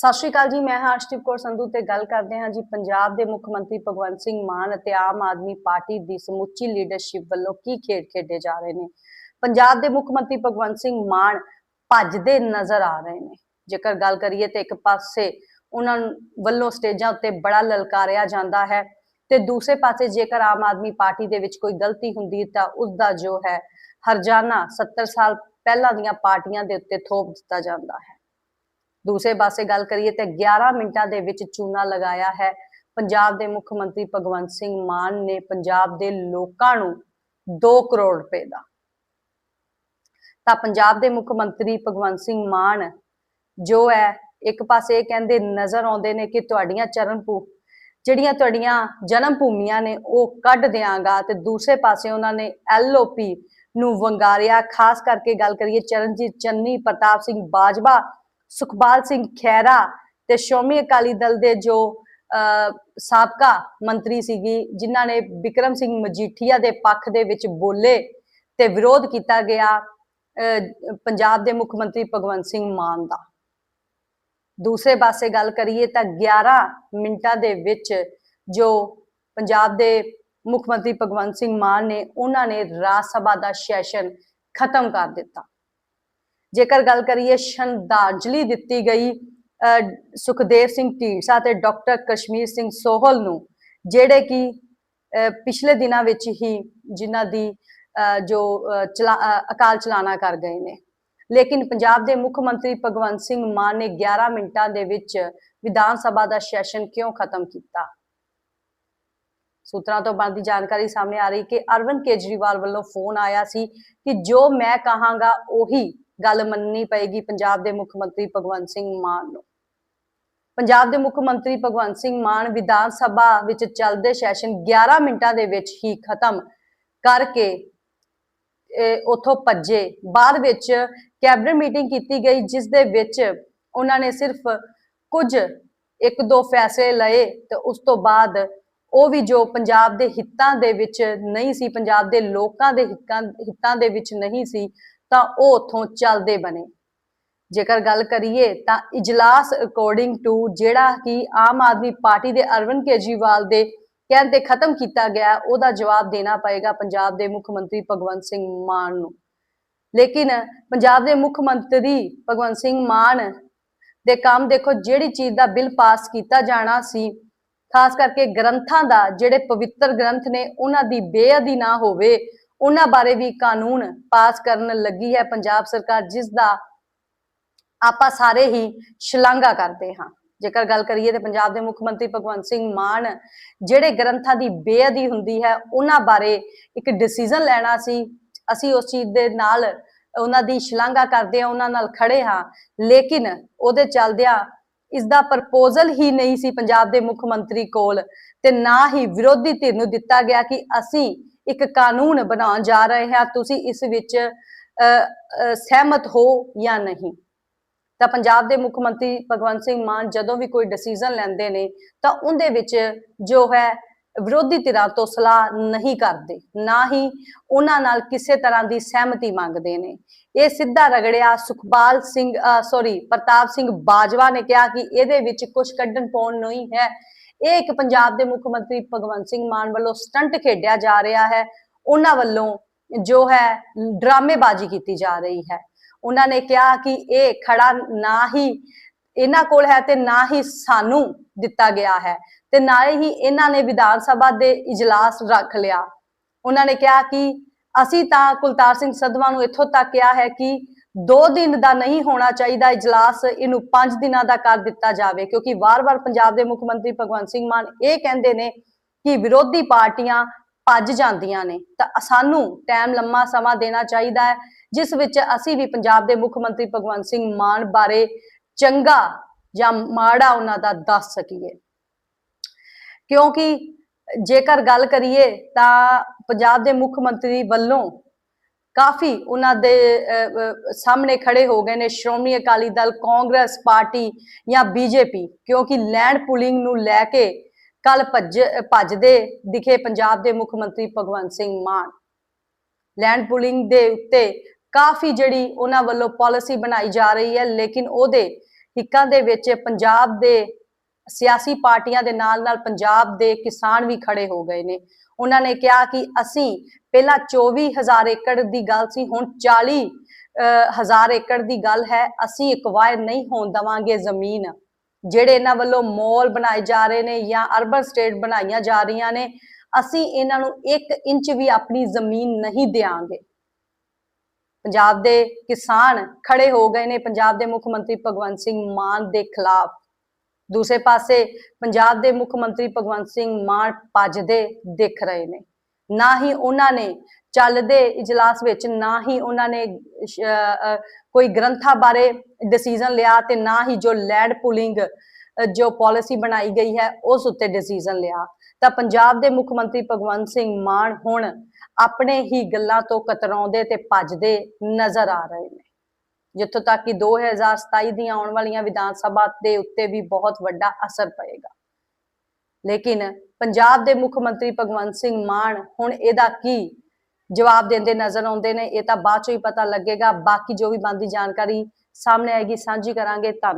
ਸਤਿ ਸ਼੍ਰੀ ਅਕਾਲ ਜੀ, ਮੈਂ ਹਾਂ ਅਰਸ਼ਦੀਪ ਕੌਰ ਸੰਧੂ ਤੇ ਗੱਲ ਕਰਦੇ ਹਾਂ ਜੀ ਪੰਜਾਬ ਦੇ ਮੁੱਖ ਮੰਤਰੀ ਭਗਵੰਤ ਸਿੰਘ ਮਾਨ ਅਤੇ ਆਮ ਆਦਮੀ ਪਾਰਟੀ ਦੀ ਸਮੁੱਚੀ ਲੀਡਰਸ਼ਿਪ ਵੱਲੋਂ ਕੀ ਖੇਡ ਖੇਡੇ ਜਾ ਰਹੇ ਨੇ? ਪੰਜਾਬ ਦੇ ਮੁੱਖ ਮੰਤਰੀ ਭਗਵੰਤ ਸਿੰਘ ਮਾਨ ਭੱਜਦੇ ਨਜ਼ਰ ਆ ਰਹੇ ਨੇ। ਜੇਕਰ ਗੱਲ ਕਰੀਏ ਤੇ ਇੱਕ ਪਾਸੇ ਉਹਨਾਂ ਵੱਲੋਂ ਸਟੇਜਾਂ ਉੱਤੇ ਬੜਾ ਲਲਕਾਰਿਆ ਜਾਂਦਾ ਹੈ ਤੇ ਦੂਸਰੇ ਪਾਸੇ ਜੇਕਰ ਆਮ ਆਦਮੀ ਪਾਰਟੀ ਦੇ ਵਿੱਚ ਕੋਈ ਗਲਤੀ ਹੁੰਦੀ ਹੈ ਤਾਂ ਉਸ ਦਾ ਜੋ ਹੈ ਹਰਜਾਨਾ 70 ਸਾਲ ਪਹਿਲਾਂ ਦੀਆਂ ਪਾਰਟੀਆਂ ਦੇ ਉੱਤੇ ਥੋਪ ਦਿੱਤਾ ਜਾਂਦਾ ਹੈ। ਦੂਸਰੇ ਪਾਸੇ ਗੱਲ ਕਰੀਏ ਤੇ 11 ਮਿੰਟਾਂ ਦੇ ਵਿੱਚ ਚੂਨਾ ਲਗਾਇਆ ਹੈ। ਪੰਜਾਬ ਦੇ ਮੁੱਖ ਮੰਤਰੀ ਭਗਵੰਤ ਸਿੰਘ ਮਾਨ ਨੇ ਪੰਜਾਬ ਦੇ ਲੋਕਾਂ ਨੂੰ 2 ਕਰੋੜ ਰੁਪਏ ਦਾ। ਤਾਂ ਪੰਜਾਬ ਦੇ ਮੁੱਖ ਮੰਤਰੀ ਭਗਵੰਤ ਸਿੰਘ ਮਾਨ ਜੋ ਹੈ, ਇੱਕ ਪਾਸੇ ਇਹ ਕਹਿੰਦੇ ਨਜ਼ਰ ਆਉਂਦੇ ਨੇ ਕਿ ਤੁਹਾਡੀਆਂ ਚਰਨ ਭੂ, ਜਿਹੜੀਆਂ ਤੁਹਾਡੀਆਂ ਜਨਮ ਭੂਮੀਆਂ ਨੇ ਉਹ ਕੱਢ ਦਿਆਂਗਾ ਤੇ ਦੂਸਰੇ ਪਾਸੇ ਉਹਨਾਂ ਨੇ ਐਲਓਪੀ ਨੂੰ ਵੰਗਾਰਿਆ। ਖਾਸ ਕਰਕੇ ਗੱਲ ਕਰੀਏ ਚਰਨਜੀਤ ਚੰਨੀ, ਪ੍ਰਤਾਪ ਸਿੰਘ ਬਾਜਵਾ ਸੁਖਪਾਲ ਸਿੰਘ ਖਹਿਰਾ ਤੇ ਸ਼੍ਰੋਮਣੀ ਅਕਾਲੀ ਦਲ ਦੇ ਜੋ ਅਹ, ਸਾਬਕਾ ਮੰਤਰੀ ਸੀਗੀ ਜਿਨ੍ਹਾਂ ਨੇ ਵਿਕਰਮ ਸਿੰਘ ਮਜੀਠੀਆ ਦੇ ਪੱਖ ਦੇ ਵਿੱਚ ਬੋਲੇ ਤੇ ਵਿਰੋਧ ਕੀਤਾ ਗਿਆ ਪੰਜਾਬ ਦੇ ਮੁੱਖ ਮੰਤਰੀ ਭਗਵੰਤ ਸਿੰਘ ਮਾਨ ਦਾ। ਦੂਸਰੇ ਪਾਸੇ ਗੱਲ ਕਰੀਏ ਤਾਂ 11 ਮਿੰਟਾਂ ਦੇ ਵਿੱਚ ਜੋ ਪੰਜਾਬ ਦੇ ਮੁੱਖ ਮੰਤਰੀ ਭਗਵੰਤ ਸਿੰਘ ਮਾਨ ਨੇ ਉਹਨਾਂ ਨੇ ਰਾਜ ਸਭਾ ਦਾ ਸੈਸ਼ਨ ਖਤਮ ਕਰ ਦਿੱਤਾ। ਜੇਕਰ ਗੱਲ ਕਰੀਏ ਸ਼ਰਧਾਂਜਲੀ ਦਿੱਤੀ ਗਈ ਅਹ, ਸੁਖਦੇਵ ਸਿੰਘ ਢੀਂਡਸਾ ਤੇ ਡਾਕਟਰ ਕਸ਼ਮੀਰ ਸਿੰਘ ਸੋਹਲ ਨੂੰ ਜਿਹੜੇ ਕਿ ਪਿਛਲੇ ਦਿਨਾਂ ਵਿੱਚ ਹੀ ਜਿਨ੍ਹਾਂ ਦੀ ਜੋ ਅਕਾਲ ਚਲਾਣਾ ਕਰ ਗਏ ਨੇ। ਲੇਕਿਨ ਪੰਜਾਬ ਦੇ ਮੁੱਖ ਮੰਤਰੀ ਭਗਵੰਤ ਸਿੰਘ ਮਾਨ ਨੇ 11 ਮਿੰਟਾਂ ਦੇ ਵਿੱਚ ਵਿਧਾਨ ਸਭਾ ਦਾ ਸੈਸ਼ਨ ਕਿਉਂ ਖਤਮ ਕੀਤਾ? ਸੂਤਰਾਂ ਤੋਂ ਬਣਦੀ ਜਾਣਕਾਰੀ ਸਾਹਮਣੇ ਆ ਰਹੀ ਕਿ ਅਰਵਿੰਦ ਕੇਜਰੀਵਾਲ ਵੱਲੋਂ ਫੋਨ ਆਇਆ ਸੀ ਕਿ ਜੋ ਮੈਂ ਕਹਾਂਗਾ ਉਹੀ ਗੱਲ ਮੰਨਣੀ ਪਏਗੀ ਪੰਜਾਬ ਦੇ ਮੁੱਖ ਮੰਤਰੀ ਭਗਵੰਤ ਸਿੰਘ ਮਾਨ ਨੂੰ। ਪੰਜਾਬ ਦੇ ਮੁੱਖ ਮੰਤਰੀ ਭਗਵੰਤ ਸਿੰਘ ਮਾਨ ਵਿਧਾਨ ਸਭਾ ਵਿੱਚ ਚੱਲਦੇ ਸੈਸ਼ਨ 11 ਮਿੰਟਾਂ ਦੇ ਵਿੱਚ ਹੀ ਖਤਮ ਕਰਕੇ ਇਹ ਭੱਜੇ। ਬਾਅਦ ਵਿੱਚ ਕੈਬਨਿਟ ਮੀਟਿੰਗ ਕੀਤੀ ਗਈ, ਜਿਸ ਦੇ ਵਿੱਚ ਉਹਨਾਂ ਨੇ ਸਿਰਫ ਕੁਝ ਇੱਕ ਦੋ ਫੈਸਲੇ ਲਏ ਤੇ ਉਸ ਤੋਂ ਬਾਅਦ ਉਹ ਵੀ ਜੋ ਪੰਜਾਬ ਦੇ ਹਿੱਤਾਂ ਦੇ ਵਿੱਚ ਨਹੀਂ ਸੀ, ਪੰਜਾਬ ਦੇ ਲੋਕਾਂ ਦੇ ਹਿੱਤਾਂ ਹਿੱਤਾਂ ਦੇ ਵਿੱਚ ਨਹੀਂ ਸੀ ਤਾਂ ਉਹ ਉੱਥੋਂ ਚੱਲਦੇ ਬਣੇ। ਜੇਕਰ ਗੱਲ ਕਰੀਏ ਤਾਂ ਇਜਲਾਸ ਅਕੋਰਡਿੰਗ ਟੂ ਜਿਹੜਾ ਕਿ ਆਮ ਆਦਮੀ ਪਾਰਟੀ ਦੇ ਅਰਵਿੰਦ ਕੇਜਰੀਵਾਲ ਦੇ ਕਹਿਣ ਤੇ ਖਤਮ ਕੀਤਾ ਗਿਆ, ਉਹਦਾ ਜਵਾਬ ਦੇਣਾ ਪਏਗਾ ਪੰਜਾਬ ਦੇ ਮੁੱਖ ਮੰਤਰੀ ਭਗਵੰਤ ਸਿੰਘ ਮਾਨ ਨੂੰ। ਲੇਕਿਨ ਪੰਜਾਬ ਦੇ ਮੁੱਖ ਮੰਤਰੀ ਭਗਵੰਤ ਸਿੰਘ ਮਾਨ ਦੇ ਕੰਮ ਦੇਖੋ, ਜਿਹੜੀ ਚੀਜ਼ ਦਾ ਬਿੱਲ ਪਾਸ ਕੀਤਾ ਜਾਣਾ ਸੀ, ਖਾਸ ਕਰਕੇ ਗ੍ਰੰਥਾਂ ਦਾ, ਜਿਹੜੇ ਪਵਿੱਤਰ ਗ੍ਰੰਥ ਨੇ, ਉਹਨਾਂ ਦੀ ਬੇਅਦੀ ਨਾ ਹੋਵੇ ਉਹਨਾਂ ਬਾਰੇ ਵੀ ਕਾਨੂੰਨ ਪਾਸ ਕਰਨ ਲੱਗੀ ਹੈ ਪੰਜਾਬ ਸਰਕਾਰ, ਜਿਸ ਦਾ ਆਪਾਂ ਸਾਰੇ ਹੀ ਸ਼ਲਾਘਾ ਕਰਦੇ ਹਾਂ। ਜੇਕਰ ਗੱਲ ਕਰੀਏ ਤੇ ਪੰਜਾਬ ਦੇ ਮੁੱਖ ਮੰਤਰੀ ਭਗਵੰਤ ਸਿੰਘ ਮਾਨ, ਜਿਹੜੇ ਗ੍ਰੰਥਾਂ ਦੀ ਬੇਅਦੀ ਹੁੰਦੀ ਹੈ, ਉਹਨਾਂ ਬਾਰੇ ਇੱਕ ਡਿਸੀਜਨ ਲੈਣਾ ਸੀ। ਅਸੀਂ ਉਸ ਚੀਜ਼ ਦੇ ਨਾਲ ਉਹਨਾਂ ਦੀ ਸ਼ਲਾਘਾ ਕਰਦੇ ਹਾਂ, ਉਹਨਾਂ ਨਾਲ ਖੜੇ ਹਾਂ। ਲੇਕਿਨ ਉਹਦੇ ਚੱਲਦਿਆਂ ਇਸ ਦਾ ਪ੍ਰਪੋਜ਼ਲ ਹੀ ਨਹੀਂ ਸੀ ਪੰਜਾਬ ਦੇ ਮੁੱਖ ਮੰਤਰੀ ਕੋਲ ਤੇ ਨਾ ਹੀ ਵਿਰੋਧੀ ਧਿਰ ਨੂੰ ਦਿੱਤਾ ਗਿਆ ਕਿ ਅਸੀਂ ਇੱਕ ਕਾਨੂੰਨ ਬਣਾਉਣ ਜਾ ਰਹੇ ਹਾਂ, ਤੁਸੀਂ ਇਸ ਵਿੱਚ ਸਹਿਮਤ ਹੋ ਜਾਂ ਨਹੀਂ? ਤਾਂ ਪੰਜਾਬ ਦੇ ਮੁੱਖ ਮੰਤਰੀ ਭਗਵੰਤ ਸਿੰਘ ਮਾਨ ਜਦੋਂ ਵੀ ਕੋਈ ਡਿਸੀਜਨ ਲੈਂਦੇ ਨੇ, ਤਾਂ ਉਹਦੇ ਵਿੱਚ ਜੋ ਹੈ ਵਿਰੋਧੀ ਧਿਰਾਂ ਤੋਂ ਸਲਾਹ ਨਹੀਂ ਕਰਦੇ, ਨਾ ਹੀ ਉਹਨਾਂ ਨਾਲ ਕਿਸੇ ਤਰ੍ਹਾਂ ਦੀ ਸਹਿਮਤੀ ਮੰਗਦੇ ਨੇ। ਇਹ ਸਿੱਧਾ ਰਗੜਿਆ ਸੁਖਪਾਲ ਸਿੰਘ ਸੌਰੀ ਪ੍ਰਤਾਪ ਸਿੰਘ ਬਾਜਵਾ ਨੇ ਕਿਹਾ ਕਿ ਇਹਦੇ ਵਿੱਚ ਕੁਝ ਕੱਢਣ ਪਾਉਣ ਨਹੀਂ ਹੈ। ਇਹ ਇੱਕ ਪੰਜਾਬ ਦੇ ਮੁੱਖ ਮੰਤਰੀ ਭਗਵੰਤ ਸਿੰਘ ਮਾਨ ਵੱਲੋਂ ਸਟੰਟ ਖੇਡਿਆ ਜਾ ਰਿਹਾ ਹੈ। ਉਹਨਾਂ ਵੱਲੋਂ ਜੋ ਹੈ, ਡਰਾਮੇਬਾਜ਼ੀ ਕੀਤੀ ਜਾ ਰਹੀ ਹੈ। ਉਹਨਾਂ ਨੇ ਕਿਹਾ ਕਿ ਇਹ ਖੜਾ ਨਾ ਹੀ ਇਹਨਾਂ ਕੋਲ ਹੈ ਤੇ ਨਾ ਹੀ ਸਾਨੂੰ ਦਿੱਤਾ ਗਿਆ ਹੈ ਤੇ ਨਾ ਹੀ ਇਹਨਾਂ ਨੇ ਵਿਧਾਨ ਸਭਾ ਦੇ ਇਜਲਾਸ ਰੱਖ ਲਿਆ। ਉਹਨਾਂ ਨੇ ਕਿਹਾ ਕਿ ਅਸੀਂ ਤਾਂ ਕੁਲਤਾਰ ਸਿੰਘ ਸਧਵਾ ਨੂੰ ਇੱਥੋਂ ਤੱਕ ਕਿਹਾ ਹੈ ਕਿ 2 ਦਿਨ ਦਾ ਨਹੀਂ ਹੋਣਾ ਚਾਹੀਦਾ ਇਜਲਾਸ, ਇਹਨੂੰ 5 ਦਿਨਾਂ ਦਾ ਕਰ ਦਿੱਤਾ ਜਾਵੇ, ਕਿਉਂਕਿ ਵਾਰ-ਵਾਰ ਪੰਜਾਬ ਦੇ ਮੁੱਖ ਮੰਤਰੀ ਭਗਵੰਤ ਸਿੰਘ ਮਾਨ ਇਹ ਕਹਿੰਦੇ ਨੇ ਕਿ ਵਿਰੋਧੀ ਪਾਰਟੀਆਂ ਭੱਜ ਜਾਂਦੀਆਂ ਨੇ। ਤਾਂ ਸਾਨੂੰ ਟਾਈਮ ਲੰਮਾ ਸਮਾਂ ਦੇਣਾ ਚਾਹੀਦਾ ਹੈ, ਜਿਸ ਵਿੱਚ ਅਸੀਂ ਵੀ ਪੰਜਾਬ ਦੇ ਮੁੱਖ ਮੰਤਰੀ ਭਗਵੰਤ ਸਿੰਘ ਮਾਨ ਬਾਰੇ ਚੰਗਾ ਜਾਂ ਮਾੜਾ ਉਹਨਾਂ ਦਾ ਦੱਸ ਸਕੀਏ। ਕਿਉਂਕਿ ਜੇਕਰ ਗੱਲ ਕਰੀਏ ਤਾਂ ਪੰਜਾਬ ਦੇ ਮੁੱਖ ਮੰਤਰੀ ਵੱਲੋਂ ਕਾਫੀ ਉਹਨਾਂ ਦੇ ਸਾਹਮਣੇ ਖੜੇ ਹੋ ਗਏ ਨੇ ਸ਼੍ਰੋਮਣੀ ਅਕਾਲੀ ਦਲ, ਕਾਂਗਰਸ ਪਾਰਟੀ ਜਾਂ ਬੀਜੇਪੀ। ਕਿਉਂਕਿ ਲੈਂਡ ਪੁਲਿੰਗ ਨੂੰ ਲੈ ਕੇ ਕੱਲ ਭੱਜ, ਭੱਜਦੇ ਦਿਖੇ ਪੰਜਾਬ ਦੇ ਮੁੱਖ ਮੰਤਰੀ ਭਗਵੰਤ ਸਿੰਘ ਮਾਨ। ਲੈਂਡ ਪੁਲਿੰਗ ਦੇ ਉੱਤੇ ਕਾਫੀ ਜਿਹੜੀ ਉਹਨਾਂ ਵੱਲੋਂ ਪਾਲਿਸੀ ਬਣਾਈ ਜਾ ਰਹੀ ਹੈ, ਲੇਕਿਨ ਉਹਦੇ ਹਿੱਕਾਂ ਦੇ ਵਿੱਚ ਪੰਜਾਬ ਦੇ ਸਿਆਸੀ ਪਾਰਟੀਆਂ ਦੇ ਨਾਲ ਨਾਲ ਪੰਜਾਬ ਦੇ ਕਿਸਾਨ ਵੀ ਖੜੇ ਹੋ ਗਏ ਨੇ। ਉਹਨਾਂ ਨੇ ਕਿਹਾ ਕਿ ਅਸੀਂ ਪਹਿਲਾਂ 24000 ਏਕੜ ਦੀ ਗੱਲ ਸੀ, ਹੁਣ 40 ਹਜ਼ਾਰ ਏਕੜ ਦੀ ਗੱਲ ਹੈ। ਅਸੀਂ ਐਕਵਾਇਰ ਨਹੀਂ ਹੋਣ ਦਵਾਂਗੇ ਜ਼ਮੀਨ, ਜਿਹੜੇ ਇਹਨਾਂ ਵੱਲੋਂ ਮੋਲ ਬਣਾਏ ਜਾ ਰਹੇ ਨੇ ਜਾਂ ਅਰਬਨ ਸਟੇਟ ਬਣਾਈਆਂ ਜਾ ਰਹੀਆਂ ਨੇ, ਅਸੀਂ ਇਹਨਾਂ ਨੂੰ 1 ਇੰਚ ਵੀ ਆਪਣੀ ਜ਼ਮੀਨ ਨਹੀਂ ਦੇਵਾਂਗੇ ਪੰਜਾਬ ਦੇ ਕਿਸਾਨ ਖੜੇ ਹੋ ਗਏ ਨੇ। ਪੰਜਾਬ ਦੇ ਮੁੱਖ ਮੰਤਰੀ ਭਗਵੰਤ ਸਿੰਘ ਮਾਨ ਦੇ ਖਿਲਾਫ ਦੂਸਰੇ ਪਾਸੇ ਪੰਜਾਬ ਦੇ ਮੁੱਖ ਮੰਤਰੀ ਭਗਵੰਤ ਸਿੰਘ ਮਾਨ ਭੱਜਦੇ ਦਿਖ ਰਹੇ ਨੇ। ਨਾ ਹੀ ਉਹਨਾਂ ਨੇ ਚੱਲਦੇ ਇਜਲਾਸ ਵਿੱਚ, ਨਾ ਹੀ ਉਹਨਾਂ ਨੇ ਕੋਈ ਗ੍ਰੰਥਾਂ ਬਾਰੇ ਡਿਸੀਜਨ ਲਿਆ ਤੇ ਨਾ ਹੀ ਜੋ ਲੈਂਡ ਪੁਲਿੰਗ ਜੋ ਪਾਲਿਸੀ ਬਣਾਈ ਗਈ ਹੈ, ਉਸ ਉੱਤੇ ਡਿਸੀਜਨ ਲਿਆ। ਤਾਂ ਪੰਜਾਬ ਦੇ ਮੁੱਖ ਮੰਤਰੀ ਭਗਵੰਤ ਸਿੰਘ ਮਾਨ ਹੁਣ ਆਪਣੇ ਹੀ ਗੱਲਾਂ ਤੋਂ ਕਤਰਾਉਂਦੇ ਤੇ ਭੱਜਦੇ ਨਜ਼ਰ ਆ ਰਹੇ ਨੇ। ਜਿੱਥੋਂ ਤੱਕ ਕਿ 2027 ਦੀਆਂ ਆਉਣ ਵਾਲੀਆਂ ਵਿਧਾਨ ਸਭਾ ਦੇ ਉੱਤੇ ਵੀ ਬਹੁਤ ਵੱਡਾ ਅਸਰ ਪਏਗਾ। ਲੇਕਿਨ ਪੰਜਾਬ ਦੇ ਮੁੱਖ ਮੰਤਰੀ ਭਗਵੰਤ ਸਿੰਘ ਮਾਨ ਹੁਣ ਇਹਦਾ ਕੀ ਜਵਾਬ ਦਿੰਦੇ ਨਜ਼ਰ ਆਉਂਦੇ ਨੇ, ਇਹ ਤਾਂ ਬਾਅਦ ਚੋਂ ਹੀ ਪਤਾ ਲੱਗੇਗਾ। ਬਾਕੀ ਜੋ ਵੀ ਬੰਦੀ ਜਾਣਕਾਰੀ ਸਾਹਮਣੇ ਆਏਗੀ, ਸਾਂਝੀ ਕਰਾਂਗੇ। ਧੰਨਵਾਦ।